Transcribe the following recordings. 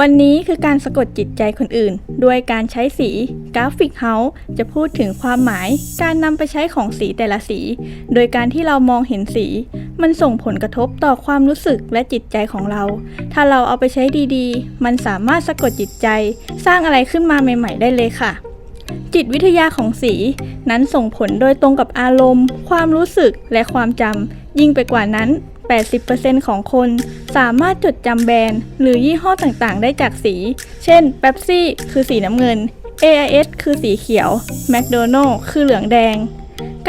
วันนี้คือการสะกดจิตใจคนอื่น ด้วยการใช้สีกราฟิกเฮาส์จะพูดถึงความหมาย การนำไปใช้ของสีแต่ละสี โดยการที่เรามองเห็นสี มันส่งผลกระทบต่อความรู้สึกและจิตใจของเรา ถ้าเราเอาไปใช้ดีๆ มันสามารถสะกดจิตใจ สร้างอะไรขึ้นมาใหม่ ๆ ได้เลยค่ะ จิตวิทยาของสี นั้นส่งผลโดยตรงกับอารมณ์ ความรู้สึกและความจำยิ่งไปกว่านั้น 80%ของคนสามารถจดจำแบรนด์ หรือยี่ห้อต่างๆ ได้จากสี เช่นเ e ปซี่คือสีน้ำเงิน AIS คือสีเขียว McDonald คือเหลืองแดง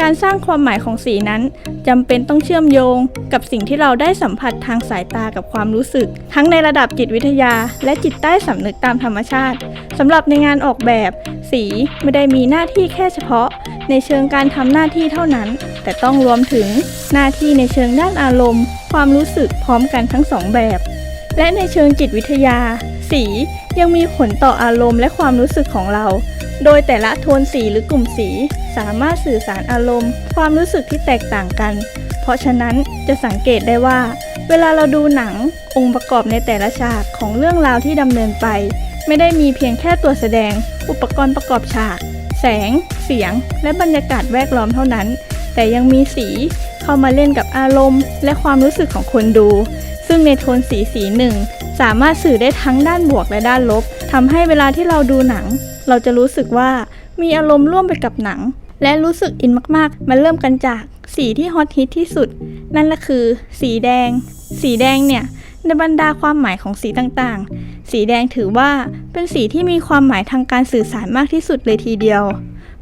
การสร้างความหมายของสีนั้นจำเป็นต้องเชื่อมโยงกับสิ่งที่เราได้สัมผัสทางสายตากับความรู้สึก ทั้งในระดับจิตวิทยา และจิตใต้สำนึกตามธรรมชาติสำหรับในงานออกแบบ สีไม่ได้มีหน้าที่แค่เฉพาะ ในเชิงการทำหน้าที่เท่านั้น แต่ต้องรวมถึงหน้าที่ในเชิงด้านอารมณ์ ความรู้สึกพร้อมกันทั้งสองแบบ และในเชิงจิตวิทยา สียังมีผลต่ออารมณ์และความรู้สึกของเรา โดยแต่ละโทนสีหรือกลุ่มสี สามารถสื่อสารอารมณ์ ความรู้สึกที่แตกต่างกัน เพราะฉะนั้นจะสังเกตได้ว่า เวลาเราดูหนังองค์ประกอบในแต่ละฉากของเรื่องราวที่ดำเนินไป ไม่ได้มีเพียงแค่ตัวแสดง อุปกรณ์ประกอบฉาก แสง เสียง และบรรยากาศแวดล้อมเท่านั้น แต่ยังมีสีเข้ามาเล่นกับอารมณ์ และความรู้สึกของคนดู ซึ่งในโทนสีสีหนึ่งสามารถสื่อได้ทั้งด้านบวกและด้านลบทำให้เวลาที่เราดูหนัง เราจะรู้สึกว่ามีอารมณ์ร่วมไปกับหนัง และรู้สึกอินมากๆ มันเริ่มกันจากสีที่ฮอตฮิตที่สุด นั่นก็คือ สีแดง สีแดงเนี่ยในบรรดาความหมายของสีต่างๆ สีแดงถือว่าเป็นสีที่มีความหมายทางการสื่อสารมากที่สุดเลยทีเดียว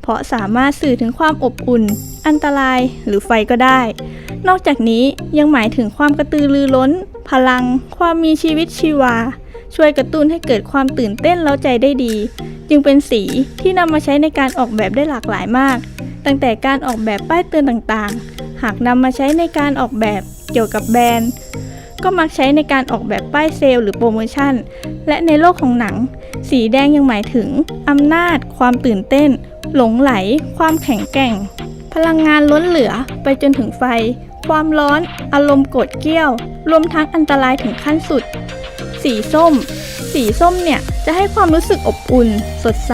เพราะสามารถสื่อถึงความอบอุ่น อันตรายหรือไฟก็ได้ นอกจากนี้ยังหมายถึงความกระตือรือร้น พลัง ความมีชีวิตชีวา ช่วยกระตุ้นให้เกิดความตื่นเต้นเล้าใจได้ดี จึงเป็นสีที่นำมาใช้ในการออกแบบได้หลากหลายมาก ตั้งแต่การออกแบบป้ายเตือนต่างๆ หากนำมาใช้ในการออกแบบเกี่ยวกับแบรนด์ก็มักใช้ในการออกแบบป้ายเซลล์หรือโปรโมชั่น และในโลกของหนัง สีแดงยังหมายถึง อำนาจ ความตื่นเต้น หลงไหล ความแข็งแกร่ง พลังงานล้นเหลือไปจนถึงไฟ ความร้อน อารมณ์โกรธเกรี้ยว รวมทั้งอันตรายถึงขั้นสุด สีส้ม สีส้มเนี่ยจะให้ความรู้สึกอบอุ่น สดใส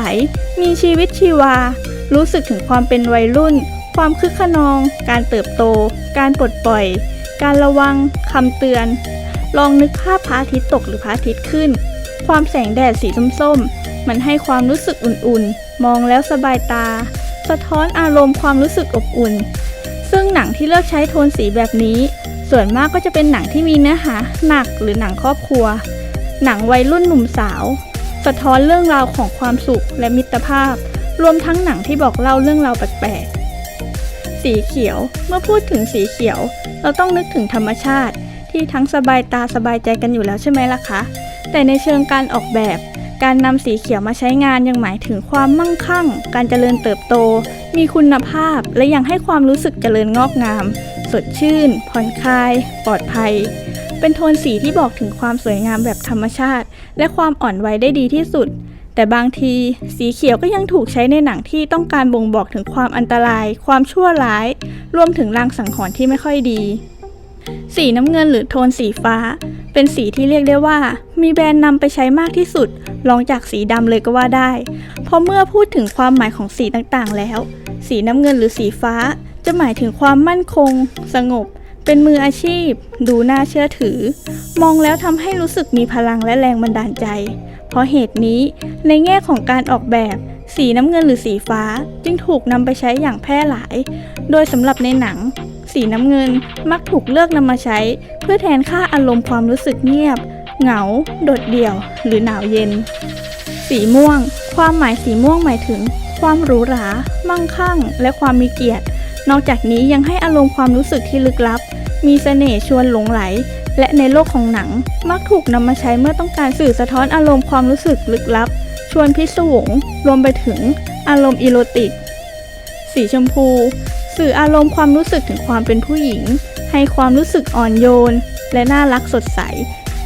มีชีวิตชีวา รู้สึกถึงความเป็นวัยรุ่น ความคึกขนอง การเติบโต การปลดปล่อย การระวังคำเตือน ลองนึกภาพพระอาทิตย์ตกหรือพระอาทิตย์ขึ้น ความแสงแดดสีส้มๆมันให้ความรู้สึกอุ่นๆ มองแล้วสบายตา สะท้อนอารมณ์ความรู้สึกอบอุ่น ซึ่งหนังที่เลือกใช้โทนสีแบบนี้ ส่วนมากก็จะเป็นหนังที่มีเนื้อหาหนักหรือหนังครอบครัว หนังวัยรุ่นหนุ่มสาว สะท้อนเรื่องราวของความสุขและมิตรภาพ รวมทั้งหนังที่บอกเล่าเรื่องราวแปลกๆ สีเขียว เมื่อพูดถึงสีเขียว เราต้องนึกถึงธรรมชาติที่ทั้งสบายตาสบายใจกันอยู่แล้วใช่ไหมล่ะคะ แต่ในเชิงการออกแบบ การนำสีเขียวมาใช้งานยังหมายถึงความมั่งคั่ง การเจริญเติบโต มีคุณภาพ และยังให้ความรู้สึกเจริญงอกงาม สดชื่น ผ่อนคลาย ปลอดภัย เป็นโทนสีที่บอกถึงความสวยงามแบบธรรมชาติ และความอ่อนไหวได้ดีที่สุด แต่บางทีสีเขียวก็ยังถูกใช้ในหนังที่ต้องการบ่งบอกถึงความอันตราย ความชั่วร้าย รวมถึงลางสังหรณ์ที่ไม่ค่อยดี สีน้ำเงินหรือโทนสีฟ้า เป็นสีที่เรียกได้ว่า มีแบรนด์นำไปใช้มากที่สุด รองจากสีดำเลยก็ว่าได้ เพราะเมื่อพูดถึงความหมายของสีต่างๆแล้ว สีน้ำเงินหรือสีฟ้า จะหมายถึงความมั่นคง สงบ เป็นมืออาชีพ ดูน่าเชื่อถือ มองแล้วทำให้รู้สึกมีพลังและแรงบันดาลใจ เพราะเหตุนี้ในแง่ของการออกแบบ สีน้ำเงินหรือสีฟ้า จึงถูกนำไปใช้อย่างแพร่หลาย โดยสำหรับในหนังสีน้ำเงินมักถูกเลือกนำมาใช้ เพื่อแทนค่าอารมณ์ความรู้สึกเงียบ เหงา โดดเดี่ยว หรือหนาวเย็น สีม่วง ความหมายสีม่วงหมายถึง ความหรูหรา มั่งคั่ง และความมีเกียรติ นอกจากนี้ยังให้อารมณ์ความรู้สึกที่ลึกลับ มีเสน่ห์ชวนหลงไหล และในโลกของหนัง มักถูกนำมาใช้เมื่อต้องการสื่อสะท้อนอารมณ์ความรู้สึกลึกลับ ชวนพิศวง รวมไปถึง อารมณ์อีโรติก สีชมพู สื่ออารมณ์ความรู้สึกถึงความเป็นผู้หญิง ให้ความรู้สึกอ่อนโยน และน่ารักสดใส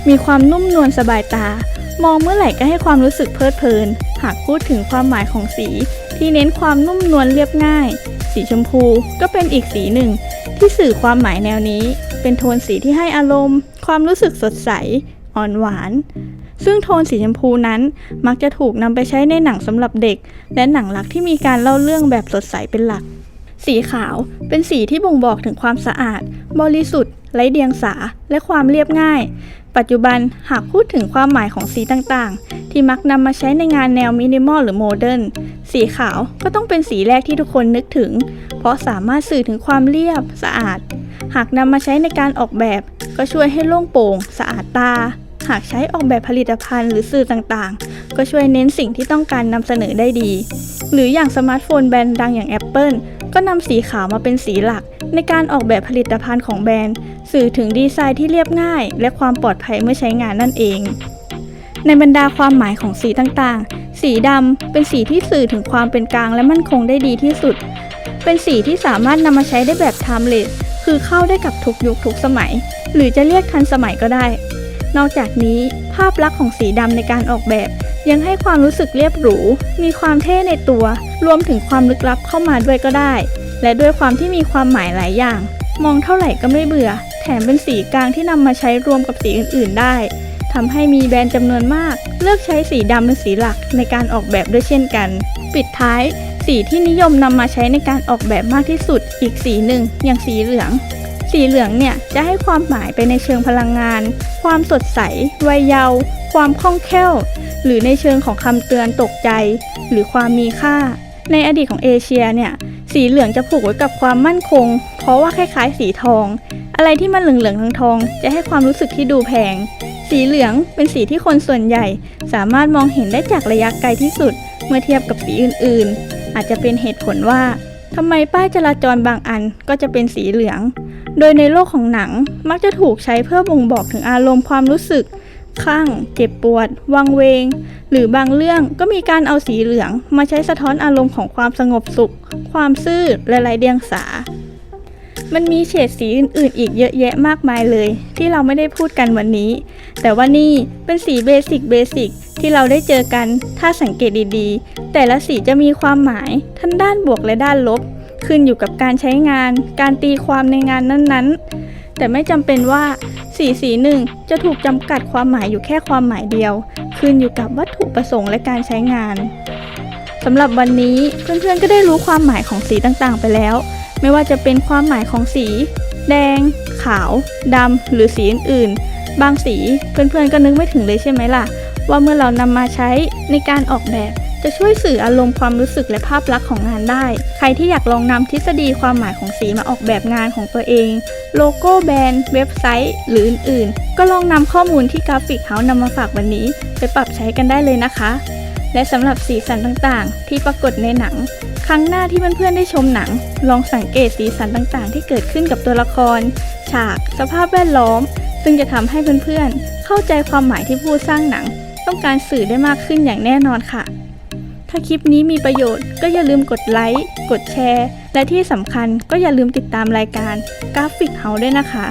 มีความนุ่มนวลสบายตา มองเมื่อไหร่ก็ให้ความรู้สึกเพลิดเพลิน หากพูดถึงความหมายของสี ที่เน้นความนุ่มนวลเรียบง่าย สีชมพูก็เป็นอีกสีหนึ่ง ที่สื่อความหมายแนวนี้ เป็นโทนสีที่ให้อารมณ์ ความรู้สึกสดใส อ่อนหวาน ซึ่งโทนสีชมพูนั้นมักจะถูกนำไปใช้ในหนังสำหรับเด็ก และหนังรักที่มีการเล่าเรื่องแบบสดใสเป็นหลัก สีขาวเป็นสีที่บ่งบอกถึงความสะอาด บริสุทธิ์ไร้เดียงสา และความเรียบง่าย ปัจจุบันหากพูดถึงความหมายของสีต่างๆ ที่มักนำมาใช้ในงานแนวมินิมอลหรือโมเดิร์นสีขาวก็ต้องเป็นสีแรกที่ทุกคนนึกถึง เพราะสามารถสื่อถึงความเรียบสะอาด หากนำมาใช้ในการออกแบบ ก็ช่วยให้โล่งโปร่ง สะอาดตา หากใช้ออกแบบผลิตภัณฑ์หรือสื่อต่างๆ ก็ช่วยเน้นสิ่งที่ต้องการนำเสนอได้ดี หรืออย่างสมาร์ทโฟนแบรนด์ดังอย่าง Apple ก็นำสีขาวมาเป็นสีหลัก ในการออกแบบผลิตภัณฑ์ของแบรนด์ สื่อถึงดีไซน์ที่เรียบง่าย และความปลอดภัยเมื่อใช้งานนั่นเอง ในบรรดาความหมายของสีต่างๆ สีดำเป็นสีที่สื่อถึงความเป็นกลางและมั่นคงได้ดีที่สุด เป็นสีที่สามารถนำมาใช้ได้แบบ timeless คือเข้าได้กับทุกยุคทุกสมัย หรือจะเรียกทันสมัยก็ได้ นอกจากนี้ภาพลักษณ์ของสีดำในการออกแบบ ยังให้ความรู้สึกเรียบหรู มีความเท่ในตัว รวมถึงความลึกลับเข้ามาด้วยก็ได้ และด้วยความที่มีความหมายหลายอย่าง มองเท่าไหร่ก็ไม่เบื่อ แถมเป็นสีกลางที่นำมาใช้รวมกับสีอื่น ๆ ได้ทำให้มีแบรนด์จำนวนมาก เลือกใช้สีดำเป็นสีหลักในการออกแบบด้วยเช่นกัน ปิดท้าย สีที่นิยมนำมาใช้ในการออกแบบมากที่สุด อีกสีหนึ่งอย่างสีเหลือง สีเหลืองเนี่ยจะให้ความหมายไปในเชิงพลังงาน ความสดใส วัยเยาว์ ความคล่องแคล่ว หรือในเชิงของคำเตือนตกใจ หรือความมีค่า ในอดีตของเอเชียเนี่ย สีเหลืองจะผูกไว้กับความมั่นคง เพราะว่าคล้ายๆ สีทอง อะไรที่มันเหลืองๆทองๆจะให้ความรู้สึกที่ดูแพง สีเหลืองเป็นสีที่คนส่วนใหญ่ สามารถมองเห็นได้จากระยะไกลที่สุด เมื่อเทียบกับสีอื่นๆ อาจจะเป็นเหตุผลว่าทำไมป้ายจราจรบางอันก็จะเป็นสีเหลือง โดยในโลกของหนังมักจะถูกใช้เพื่อบ่งบอกถึงอารมณ์ความรู้สึก คลั่ง เจ็บปวด วังเวง หรือบางเรื่องก็มีการเอาสีเหลือง มาใช้สะท้อนอารมณ์ของความสงบสุข ความซื่อและไร้เดียงสา มันมีเฉดสีอื่นๆ อีกเยอะแยะมากมายเลย ที่เราไม่ได้พูดกันวันนี้ แต่ว่านี่เป็นสีเบสิกเบสิกที่เราได้เจอกัน ถ้าสังเกตดีๆ แต่ละสีจะมีความหมายทั้งด้านบวกและด้านลบ ขึ้นอยู่กับการใช้งาน การตีความในงานนั้นๆ แต่ไม่จำเป็นว่า สีสีหนึ่งจะถูกจำกัดความหมายอยู่แค่ความหมายเดียว ขึ้นอยู่กับวัตถุประสงค์และการใช้งานสำหรับวันนี้เพื่อนๆก็ได้รู้ความหมายของสีต่างๆ ไปแล้ว ไม่ว่าจะเป็นความหมายของสี แดง ขาวดำหรือสีอื่นๆ บางสีเพื่อนๆก็นึกไม่ถึงเลยใช่ไหมล่ะ ว่าเมื่อเรานำมาใช้ในการออกแบบ จะช่วยสื่ออารมณ์ความรู้สึกและภาพลักษณ์ของงานได้ ใครที่อยากลองนำทฤษฎีความหมายของสีมาออกแบบงานของตัวเอง โลโก้แบรนด์ เว็บไซต์ หรืออื่นๆ ก็ลองนำข้อมูลที่กราฟิกเฮาส์นำมาฝากวันนี้ ไปปรับใช้กันได้เลยนะคะ และสำหรับสีสันต่างๆ ที่ปรากฏในหนัง ครั้งหน้าที่เพื่อนๆได้ชมหนัง ลองสังเกตสีสันต่างๆ ที่เกิดขึ้นกับตัวละคร ฉาก สภาพแวดล้อม ซึ่งจะทำให้เพื่อนๆ เข้าใจความหมายที่ผู้สร้างหนัง ต้องการสื่อได้มากขึ้นอย่างแน่นอนค่ะ ถ้าคลิปนี้มีประโยชน์ก็อย่าลืมกดไลค์ กดแชร์ และที่สำคัญก็อย่าลืมติดตามรายการกราฟิกเฮาด้วยนะคะ